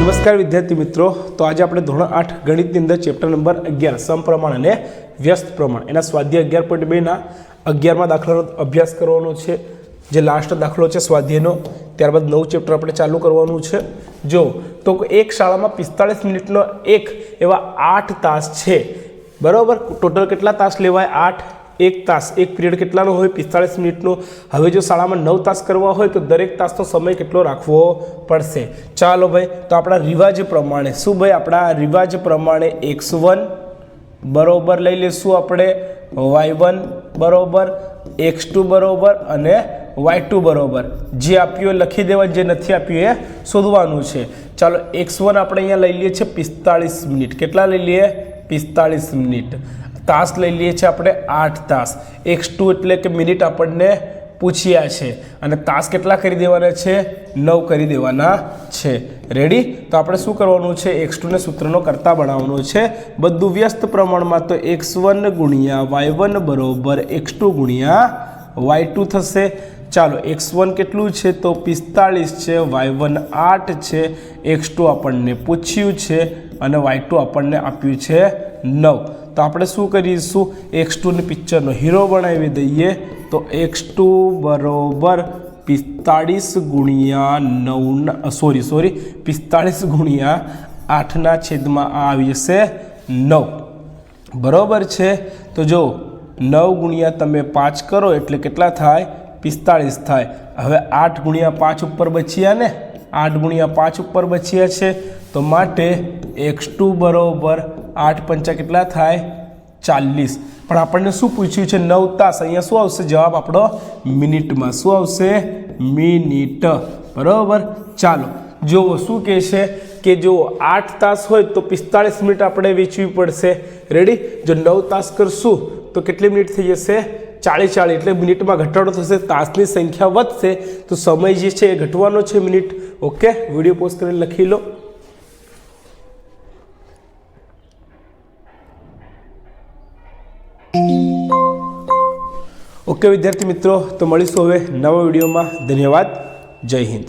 નમસ્કાર વિદ્યાર્થી મિત્રો. તો આજે આપણે ધોરણ આઠ ગણિતની અંદર ચેપ્ટર નંબર અગિયાર, સમપ્રમાણ અને વ્યસ્ત પ્રમાણ. એના સ્વાધ્યાય અગિયાર પોઈન્ટ બેના અગિયારમાં દાખલાનો અભ્યાસ કરવાનો છે. જે લાસ્ટ દાખલો છે સ્વાધ્યાયનો, ત્યારબાદ નવું ચેપ્ટર આપણે ચાલુ કરવાનું છે. જો, તો એક શાળામાં પિસ્તાળીસ મિનિટનો એક એવા આઠ તાસ છે. બરાબર? ટોટલ કેટલા તાસ લેવાય? આઠ? એક તાસ, એક પીરિયડ કેટલાનો હોય? પિસ્તાળીસ મિનિટનો. હવે જો શાળામાં નવ તાસ કરવા હોય તો દરેક તાસનો સમય કેટલો રાખવો પડશે? ચાલો ભાઈ, તો આપણા રિવાજ પ્રમાણે, શું ભાઈ? આપણા રિવાજ પ્રમાણે એક્સ વન બરોબર લઈ લઈશું આપણે. વાય વન બરોબર, એક્સ ટુ બરોબર અને વાય ટુ બરોબર. જે આપ્યું લખી દેવા જે નથી આપ્યું એ શોધવાનું છે. ચાલો, એક્સ વન આપણે અહીંયા લઈ લઈએ છીએ પિસ્તાળીસ મિનિટ. કેટલા લઈ લઈએ? પિસ્તાળીસ મિનિટ. તાસ લઈ લઈએ છીએ આપણે આઠ તાસ. એક્સ ટુ એટલે કે મિનિટ આપણને પૂછ્યા છે. અને તાસ કેટલા કરી દેવાના છે? નવ કરી દેવાના છે. રેડી તો આપણે શું કરવાનું છે? એક્સ ટુને સૂત્રનો કરતાં બનાવવાનો છે. બધું વ્યસ્ત પ્રમાણમાં તો એક્સ વન ગુણ્યા વાય વન બરોબર એક્સ ટુ ગુણ્યા વાય ટુ થશે. ચાલો, એક્સ વન કેટલું છે? તો પિસ્તાળીસ છે. વાય વન આઠ છે. એક્સ ટુ આપણને પૂછ્યું છે. અને વાય ટુ આપણને આપ્યું છે નવ. તો આપણે શું કરીશું? એક્સ ટુની પિક્ચરનો હીરો બનાવી દઈએ. તો એક્સ ટુ બરોબર પિસ્તાળીસ ગુણ્યા નવના સોરી સોરી પિસ્તાળીસ ગુણ્યા આઠના છેદમાં આ આવી જશે નવ. બરોબર છે? તો જો નવ ગુણ્યા તમે પાંચ કરો એટલે કેટલા થાય? પિસ્તાળીસ થાય. હવે આઠ ગુણ્યા પાંચ ઉપર બચ્યા ને? આઠ ગુણ્યા પાંચ ઉપર બચ્યા છે. તો માટે એક્સ ટુ બરોબર આઠ પંચા કેટલા થાય? ચાલીસ. પણ આપણને શું પૂછ્યું છે? નવ તાસ. અહીંયા શું આવશે? જવાબ આપણો મિનિટમાં. શું આવશે? મિનિટ. બરાબર? ચાલો. જુઓ, શું કહે છે કે જો આઠ તાસ હોય તો પિસ્તાળીસ મિનિટ આપણે વેચવી પડશે. રેડી જો નવ તાસ કરશું તો કેટલી મિનિટ થઈ જશે? ચાલીસ ચાલીસ એટલે મિનિટમાં ઘટાડો થશે. તાસની સંખ્યા વધશે. તો સમય જે છે એ ઘટવાનો છે મિનિટ. ઓકે? વીડિયો પોસ્ટ કરીને લખી લો. ઓકે વિદ્યાર્થી મિત્રો તો મળીશું હવે નવા વિડીયોમાં. ધન્યવાદ. જય હિન્દ.